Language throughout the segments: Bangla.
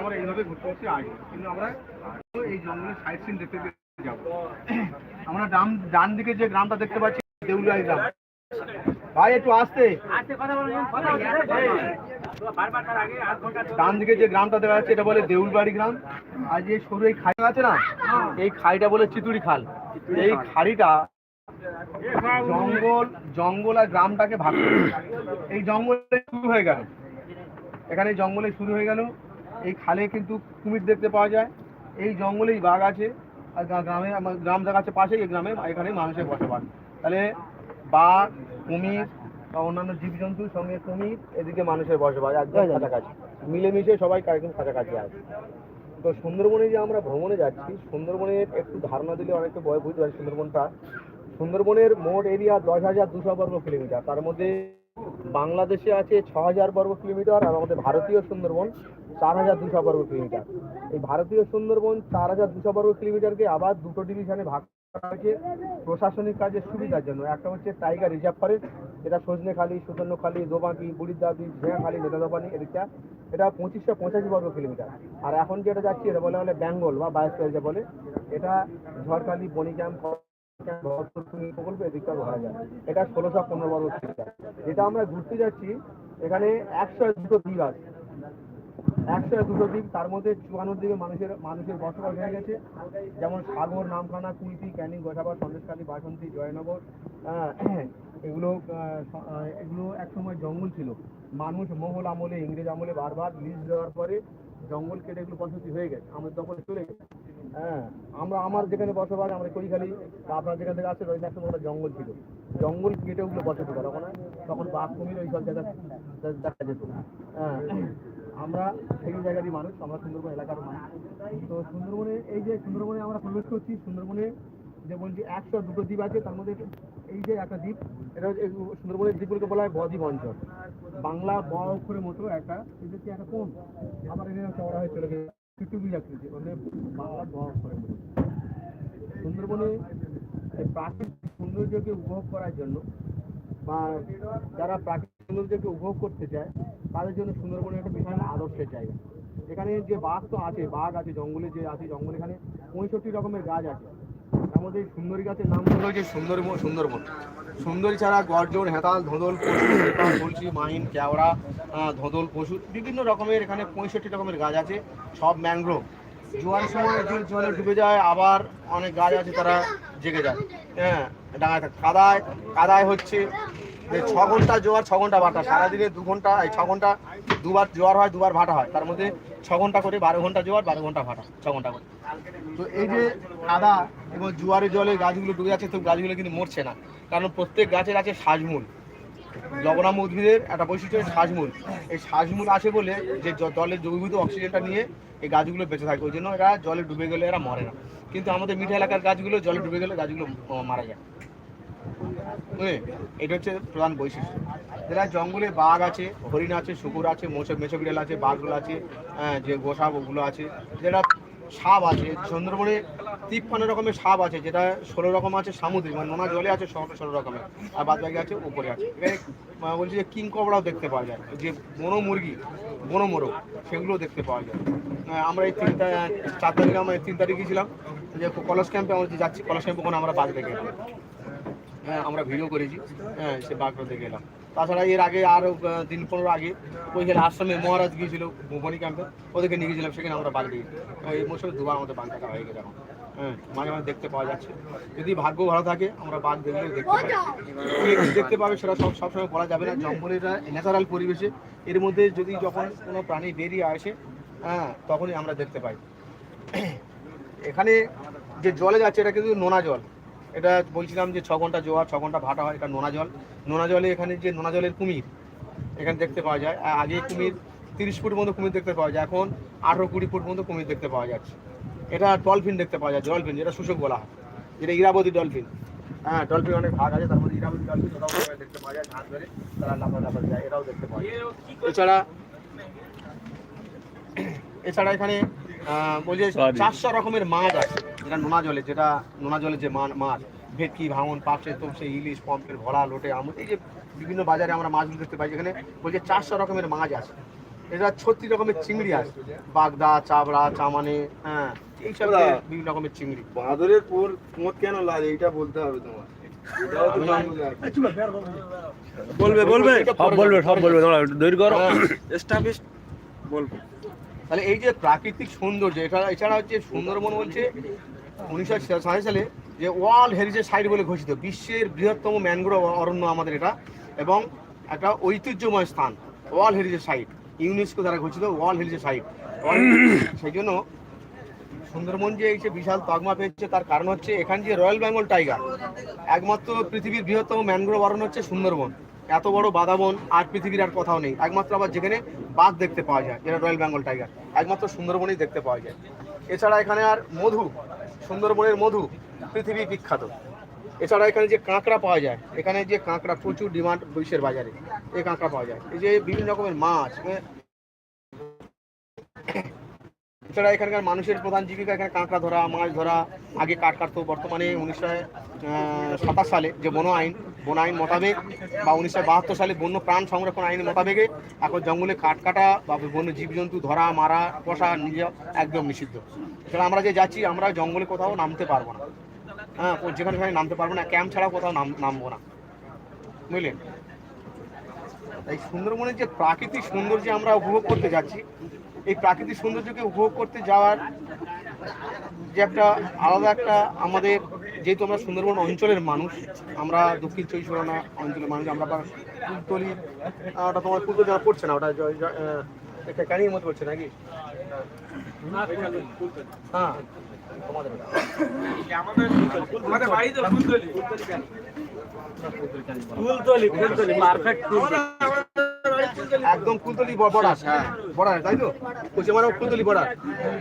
আমরা এইভাবে ঘুরতে ঘুরতে আসি কিন্তু আমরা এই জঙ্গলের সাইড সিন দেখতে যাব। আমরা ডান ডান দিকে যে গ্রামটা দেখতে পাচ্ছি দেউলিয়াই গ্রাম। ভাই, একটু আসতে। ডান দিকে যে গ্রামটা দেখা যাচ্ছে, এটা বলে দেউলবাড়ি গ্রাম। আর যে সরু এই খাই আছে না, এই খাইটা বলে চিতুড়ি খাল। এই খাড়িটা জঙ্গল জঙ্গল আর গ্রামটাকে ভাগ। এই জঙ্গলে শুরু হয়ে গেল। এখানে জঙ্গলে শুরু হয়ে গেল। এই খালে কিন্তু কুমির দেখতে পাওয়া যায়। এই জঙ্গলেই বাঘ আছে আর গ্রামে গ্রাম আছে পাশে এই গ্রামে এখানে মানুষের বসবাস। তাহলে বাঘ কুমির বা অন্যান্য জীবজন্তুর সঙ্গে কুমির এদিকে মানুষের বসবাস একদম কাছাকাছি মিলেমিশে সবাই কাছাকাছি আছে। তো সুন্দরবনে যে আমরা ভ্রমণে যাচ্ছি সুন্দরবনের একটু ধারণা দিলে অনেকটা বয় বুঝতে পারি সুন্দরবনটা। সুন্দরবনের মোট এরিয়া দশ হাজার দুশো বর্গ কিলোমিটার। তার মধ্যে বাংলাদেশে আছে ছ হাজার বর্গ কিলোমিটার আর আমাদের ভারতীয় সুন্দরবন চার হাজার দুশো বর্গ কিলোমিটার। এই ভারতীয় সুন্দরবন চার হাজার দুশো বর্গ কিলোমিটারকে আবার দুটো ডিভিশনে ভাগ হয়েছে প্রশাসনিক কাজের সুবিধার জন্য। একটা হচ্ছে টাইগার রিজার্ভ ফরেস্ট এটা সজনেখালি সুতন্যখালি দোবাকি বুড়িদাবি ঝিয়াখালি নেতাদোপানি এদিকটা। এটা পঁচিশশো পঁচাশি বর্গ কিলোমিটার। আর এখন যেটা যাচ্ছি, এটা বলে বলে বেঙ্গল বা বায়োস্ফিয়ার বলে, এটা ঝড়খালি বনিক্যাম্প প্রকল্প এদিকটা ধরা যায় এটা ষোলোশো পনেরো বর্গ কিলোমিটার। যেটা আমরা ঘুরতে যাচ্ছি, এখানে একশো দুটো দ্বীপ আছে। একশো দুটো দ্বীপ তার মধ্যে চুয়ানোর দিকে মানুষের মানুষের বসবাস হয়ে গেছে। যেমন সাগর, নামখানা কুলপি ক্যানিং, গোসাবা, সন্দেশখালী, বাসন্তী, জয়নগর এগুলো এগুলো একসময় জঙ্গল ছিল। মানুষ মোগল আমলে, ইংরেজ আমলে বারবার লিজ দেওয়ার পরে জঙ্গল কেটে এগুলো বসতি হয়ে গেছে। আমাদের দখলে চলে গেছে। হ্যাঁ আমরা, আমার যেখানে বসবাস, আমরা কৈখালি বা আপনার যেখান থেকে আসছে একসময় ওটা জঙ্গল ছিল। জঙ্গল কেটে ওগুলো বসতি করা। তখন বাঘ কুমির ওই সব জায়গা দেখা যেত। হ্যাঁ আমরা সেই জায়গারই মানুষ, আমরা সুন্দরবন এলাকার মানুষ। তো সুন্দরবনে, এই যে সুন্দরবনে আমরা প্রবেশ করছি, সুন্দরবনে যে বলছি একশো দুটো দ্বীপ আছে, তার মধ্যে এই যে একটা দ্বীপ, এটা সুন্দরবনের দ্বীপগুলোকে বলা হয় বদ্বীপ অঞ্চল। বাংলা ব অক্ষরের মতো একটা, এটা কি একটা কোন আবার এখানে চওড়া হয়ে চলে গেছে চুটুবি আকৃতি মানে বাংলা ব অক্ষরের মতো। সুন্দরবনে এই প্রাকৃতিক সৌন্দর্যকে উপভোগ করার জন্য বা যারা প্রাকৃতিক সৌন্দর্যকে উপভোগ করতে চায় তাদের জন্য সুন্দরবনের একটা বিশাল আদর্শের জায়গা। এখানে যে বাঘ তো আছে, বাঘ আছে, জঙ্গলে যে আছে, জঙ্গল এখানে পঁয়ষট্টি রকমের গাছ আছে। তার মধ্যে সুন্দরী গাছের নাম হলো যে সুন্দরবন সুন্দরবন। সুন্দরী ছাড়া গর্জন, হেতাল, ধোদল পশু হেতাল বলছি মাইন, কেওড়া ধোঁদল পশু বিভিন্ন রকমের এখানে পঁয়ষট্টি রকমের গাছ আছে, সব ম্যানগ্রোভ। জোয়ার সময় যে জলে ডুবে যায়, আবার অনেক গাছ আছে তারা জেগে যায়। হ্যাঁ ডাঙায় থাকে। কাদায় কাদায় হচ্ছে যে ছ ঘণ্টা জোয়ার, ছ ঘণ্টা ভাটা। সারাদিনে দু ঘণ্টা, এই ছ ঘণ্টা, দুবার জোয়ার হয়, দুবার ভাটা হয়। তার মধ্যে ছ ঘণ্টা করে বারো ঘণ্টা জোয়ার, বারো ঘণ্টা ভাটা, ছ ঘণ্টা করে। তো এই যে কাদা এবং জোয়ারের জলে গাছগুলো ডুবে যাচ্ছে, তো গাছগুলো কিন্তু মরছে না। কারণ প্রত্যেক গাছের আছে শ্বাসমূল লবণাম্য উদ্ভিদের একটা বৈশিষ্ট্য শ্বাসমূল এই শ্বাসমূল আছে বলে যে জলের দ্রবীভূত অক্সিজেনটা নিয়ে এই গাছগুলো বেঁচে থাকে। ওই জন্য এরা জলে ডুবে গেলে এরা মরে না। কিন্তু আমাদের মিঠা এলাকার গাছগুলো জলে ডুবে গেলে গাছগুলো মারা যায়। এটা হচ্ছে প্রধান বৈশিষ্ট্য। যেটা জঙ্গলে বাঘ আছে হরিণ আছে শুকুর আছে মোছে মেছো বিড়াল আছে বাঘগুলো আছে আহ, যে গোসাপ ওগুলো আছে যেটা সাপ আছে সুন্দরবনে তিপ্পান্ন রকমের সাপ আছে যেটা ষোলো রকম আছে সামুদ্রিক মানে নোনা জলে আছে ষোলো রকমের আর বাদ বাকি আছে উপরে আছে। এখানে বলছি যে কিং কবরাও দেখতে পাওয়া যায় যে বনো মুরগি বনো মোরগ সেগুলোও দেখতে পাওয়া যায়। আমরা এই তিনটা চার তারিখে আমরা তিন তারিখে ছিলাম যে কলেজ ক্যাম্পে আমরা যাচ্ছি কলেজ ক্যাম্পে ওখানে আমরা বাদ এলাম। হ্যাঁ আমরা ভিডিও করেছি। হ্যাঁ সে দেখে এলাম তাছাড়া এর আগে আরও দিন পনেরো আগে ওইখানে আশ্রমে মহারাজ গিয়েছিল ভুবনী ক্যাম্পে ওদেরকে নিয়ে গেছিলাম সেখানে আমরা বাঘ হ্যাঁ, এই মৌসুমে দুবার আমাদের বাঘ দেখা হয়ে গেছে এখন। হ্যাঁ মাঝে মাঝে দেখতে পাওয়া যাচ্ছে। যদি ভাগ্য ভালো থাকে আমরা বাঘ দেখলেও দেখতে পাই। কি দেখতে পাবে সেটা সব সবসময় বলা যাবে না। জঙ্গলের ন্যাচারাল পরিবেশে। এর মধ্যে যদি যখন কোনো প্রাণী বেরিয়ে আসে হ্যাঁ তখনই আমরা দেখতে পাই। এখানে যে জলে যাচ্ছে এটা কিন্তু নোনা জল। এটা বলছিলাম যে ছ ঘণ্টা জোয়ার ছ ঘণ্টা ভাটা হয় এটা নোনা জল। নোনা জলে এখানে যে নোনা জলের কুমির এখানে দেখতে পাওয়া যায়। আগে কুমির তিরিশ ফুট মতো কুমির দেখতে পাওয়া যায় এখন আঠেরো কুড়ি ফুট মতো কুমির দেখতে পাওয়া যাচ্ছে। এটা ডলফিন দেখতে পাওয়া যায় ডলফিন যেটা শুশুক বলা হয়। যেটা ইরাবতী ডলফিন। হ্যাঁ ডলফিন অনেক ভাগ আছে তার মধ্যে ইরাবতী ডলফিন সবাই দেখতে পাওয়া যায় ঝাঁক ধরে তারা লাফা লাফা যায় এরাও দেখতে পাওয়া যায়। এছাড়া এছাড়া এখানে বলছি. চারশো রকমের মাছ আছে। যেটা নোনা জলে যেটা নোনা জলে যে মাছ ভেটকি ভাঙন পাপসে তোপসে ইলিশ পম্পের ভরা লোটে আমুদ এই যে বিভিন্ন বাজারে আমরা মাছগুলো দেখতে পাই যেখানে বলছে চারশো রকমের মাছ আছে। এটা ছত্রিশ রকমের চিংড়ি আছে। বাগদা চাবড়া চামানে হ্যাঁ এইসব বিভিন্ন রকমের চিংড়ি। বাঁদরের পোর পোঁত কেন লাল? এইটা বলতে হবে তোমার। বলবে বলবে। সব বলবে সব বলবে। বলব। তাহলে এই যে প্রাকৃতিক সৌন্দর্য, এটা এছাড়া হচ্ছে সুন্দরবন বলছে উনিশশো সাতাশি সালে যে ওয়ার্ল্ড হেরিটেজ সাইট বলে ঘোষিত, বিশ্বের বৃহত্তম ম্যানগ্রোভ অরণ্য আমাদের এটা, এবং একটা ঐতিহ্যময় স্থান, ওয়ার্ল্ড হেরিটেজ সাইট, ইউনেস্কো দ্বারা ঘোষিত ওয়ার্ল্ড হেরিটেজ সাইট। সেই জন্য সুন্দরবন যে এই যে বিশাল তকমা পেয়েছে, তার কারণ হচ্ছে এখান যে রয়্যাল বেঙ্গল টাইগার, একমাত্র পৃথিবীর বৃহত্তম ম্যানগ্রোভ অরণ্য হচ্ছে সুন্দরবন। এত বড় বাদাবন আর পৃথিবীর আর কোথাও নেই। একমাত্র আবার যেখানে বাঘ দেখতে পাওয়া যায়, যেটা রয়্যাল বেঙ্গল টাইগার একমাত্র সুন্দরবনেই দেখতে পাওয়া যায়। এছাড়া এখানে আর মধু, সুন্দরবনের মধু পৃথিবী বিখ্যাত। এছাড়া এখানে যে কাঁকড়া পাওয়া যায়, এখানে যে কাঁকড়া প্রচুর ডিমান্ড বিশ্বের বাজারে, এই কাঁকড়া পাওয়া যায়। এই যে বিভিন্ন রকমের মাছ এছাড়া এখানকার মানুষের প্রধান জীবিকা এখানে কাঁকড়া ধরা, মাছ ধরা, আগে কাঠ কাটতো। বর্তমানে উনিশশো সাতাশ সালে যে বন আইন বন আইন মোতাবেক বা উনিশশো বাহাত্তর সালে বন্য প্রাণ সংরক্ষণ আইন মোতাবেকে এখন জঙ্গলে কাঠ কাটা বা বন্য জীবজন্তু ধরা, মারা, কষা নিজে একদম নিষিদ্ধ। এছাড়া আমরা যে যাচ্ছি, আমরা জঙ্গলে কোথাও নামতে পারব না। হ্যাঁ যেখানে সেখানে নামতে পারব না, ক্যাম্প ছাড়াও কোথাও নাম, নামবো না। বুঝলেন? এই সুন্দরবনের যে প্রাকৃতিক সৌন্দর্য আমরা উপভোগ করতে যাচ্ছি এই প্রাকৃতিক সৌন্দর্যকে উপভোগ করতে যাওয়ার যে একটা আলাদা একটা আমাদের যেহেতু আমরা সুন্দরবন অঞ্চলের মানুষ আমরা দক্ষিণ চব্বিশ পরগনা অঞ্চলের মানুষ আমরা কুলতলি ওটা তোমার কুলতলি যারা পড়ছে না ওটা একটা ক্যানিং মতো পড়ছে নাকি? হ্যাঁ তোমাদের ওটা। ফুলতলি ফুলতলি পারফেক্ট একদম কুলতলি বর্ডার হ্যাঁ। বর্ডার তাই তো? পশ্চিমবঙ্গ কুলতলি বর্ডার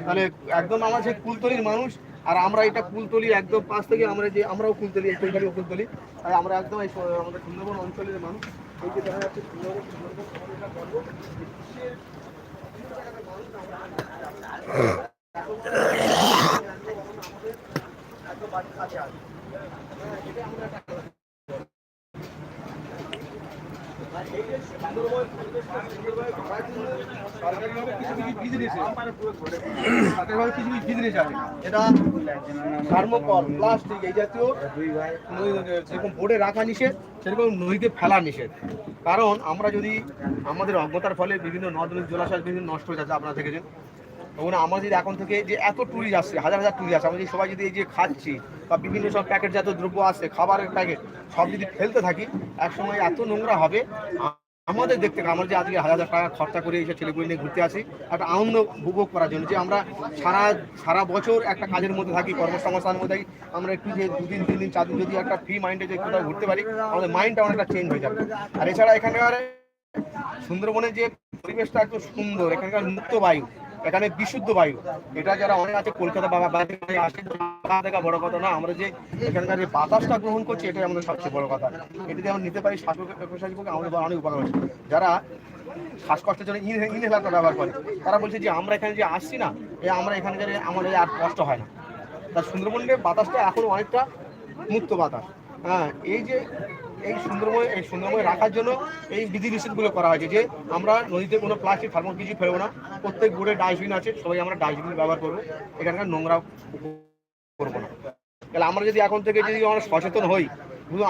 তাহলে একদম আমরা সেই কুলতলির মানুষ আর আমরা এটা কুলতলি একদম পাশ থেকে আমরা যে আমরাও কুলতলি এই কুলতলি ও কুলতলি। তাই আমরা একদম এই আমাদের সুন্দরবন অঞ্চলের মানুষ। এই যে দেখা যাচ্ছে সুন্দরবন সুন্দরবন আমাদের একটা গর্ব। কাছে আছে কিছু business আছে। সরকারিভাবে কিছু কিছু business আছে। এটা জাতীয় রাখা নিষেধ, সেরকম নদীতে ফেলা নিষেধ। কারণ আমরা যদি আমাদের অজ্ঞতার ফলে বিভিন্ন নদ জলাশয় বিভিন্ন নষ্ট হয়ে যাচ্ছে আপনারা দেখেছেন। তখন আমাদের এখন থেকে যে এত ট্যুরিস্ট আসছে, হাজার হাজার ট্যুরিস্ট আসছে যদি সবাই যদি এই যে খাচ্ছি বা বিভিন্ন সব প্যাকেট প্যাকেটজাত দ্রব্য আসছে, খাবারের প্যাকেট সব যদি ফেলতে থাকি, একসময় এত নোংরা হবে আমাদের দেখতে আমরা যে আজকে হাজার টাকা খরচা করে এইসব ছেলেগুলি নিয়ে ঘুরতে আসি, একটা আনন্দ উপভোগ করার জন্য যে আমরা সারা সারা বছর একটা কাজের মধ্যে থাকি, কর্মসংস্থানের মধ্যে থাকি, আমরা একটু যে দুদিন, তিন দিন, চার দিন যদি একটা ফ্রি মাইন্ডে যে কোথাও ঘুরতে পারি, আমাদের মাইন্ডটা অনেকটা চেঞ্জ হয়ে যাবে। আর এছাড়া এখানকার সুন্দরবনের যে পরিবেশটা একদম সুন্দর, এখানকার মুক্ত বায়ু এখানে বিশুদ্ধ বায়ু। এটা যারা অনেক আছে, কলকাতা বাইরে আসে দেখা বড় কথা না। আমরা যে এখানকার যে বাতাসটা গ্রহণ করছি, এটাই আমাদের সবচেয়ে বড় কথা। এটা যদি আমরা নিতে পারি শ্বাস প্রশ্বাসের আমাদের অনেক উপকার হচ্ছে যারা শ্বাসকষ্টের জন্য ইনহেলারটা ব্যবহার করে, তারা বলছে যে, আমরা এখানে যে আসছি না, এ আমরা এখানে গেলে আমাদের আর কষ্ট হয় না। তার সুন্দরবনের বাতাসটা এখন অনেকটা মুক্ত বাতাস। হ্যাঁ এই যে এই সুন্দরময় এই সুন্দরময় রাখার জন্য এই বিধি নিষেধগুলো করা হয়েছে যে আমরা নদীতে কোনো প্লাস্টিক থার্মোল কিছু ফেলব না। প্রত্যেক বোর্ডে ডাস্টবিন আছে, সবাই আমরা ডাস্টবিন ব্যবহার করব। এখানকার নোংরা করব না। তাহলে আমরা যদি এখন থেকে যদি আমরা সচেতন হই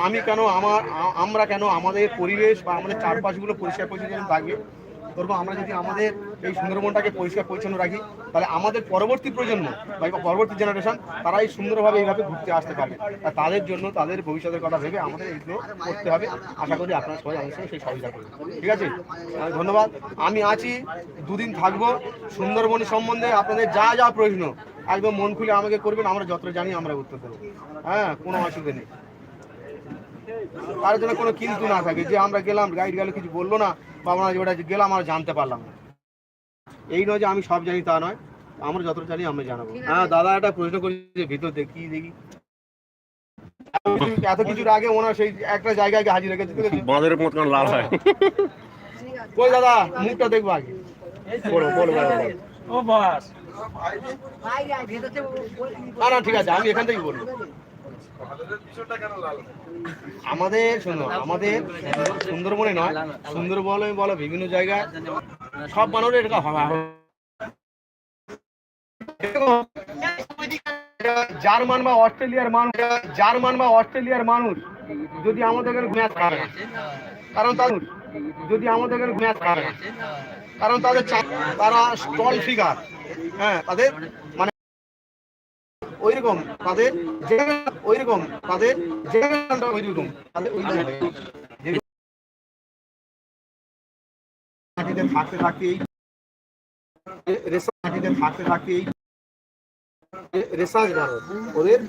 আমি কেন আমার আমরা কেন আমাদের পরিবেশ বা আমাদের চারপাশগুলো পরিষ্কার পরিচ্ছন্ন থাকবে? ধরবো, আমরা যদি আমাদের এই সুন্দরবনটাকে পরিষ্কার পরিচ্ছন্ন রাখি, তাহলে আমাদের পরবর্তী প্রজন্ম বা পরবর্তী জেনারেশন তারাই সুন্দরভাবে এইভাবে ঘুরতে আসতে পারবে। আর তাদের জন্য, তাদের ভবিষ্যতের কথা ভেবে আমাদের এইগুলো করতে হবে। আশা করি আপনারা সবাই আমাদের সঙ্গে সেই সহযোগিতা করবেন। ঠিক আছে? ধন্যবাদ। আমি আছি, দুদিন থাকব। সুন্দরবনী সম্বন্ধে আপনাদের যা যা প্রশ্ন, একদম মন খুলে আমাকে করবেন, আমরা যত জানি আমরা উত্তর দেবো। হ্যাঁ কোনো অসুবিধা নেই। তার জন্য কোনো কিন্তু না থাকে যে আমরা গেলাম, গাইড গেল, কিছু বলল না। বা আমরা ওটা গেলাম আমরা জানতে পারলাম না। এই নয় যে আমি সব জানি তা নয় আমরা যতটা জানি আমরা জানাব। হ্যাঁ দাদা একটা প্রশ্ন করেছে ভিতর দেখি দেখি? এত কিছুর আগে ওনার সেই একটা জায়গায় গিয়ে হাজির রেখেছে আছে? মত কেন লাল হয়। কই দাদা মুখটা দেখব আগে। বলো বলো বলো, বলো। ও বাস। না না ঠিক আছে আমি এখান থেকেই বলব। আমাদের, শোনো, আমাদের সুন্দরবনে নয় বলো বিভিন্ন জায়গায় সব মানুষের এটা জার্মান বা অস্ট্রেলিয়ার মানুষ, জার্মান বা অস্ট্রেলিয়ার মানুষ যদি আমাদের ম্যাচ না, কারণ তাদের, যদি আমাদের ম্যাচ খাবে কারণ তাদের তারা স্টল ফিগার হ্যাঁ তাদের মানে ওইরকম তাদের ওইরকম তাদের যে ওইরকম তাদের ওই মাটিতে থাকতে থাকতে এই রেসা মাটিতে থাকতে থাকতে রেসাজ ওদের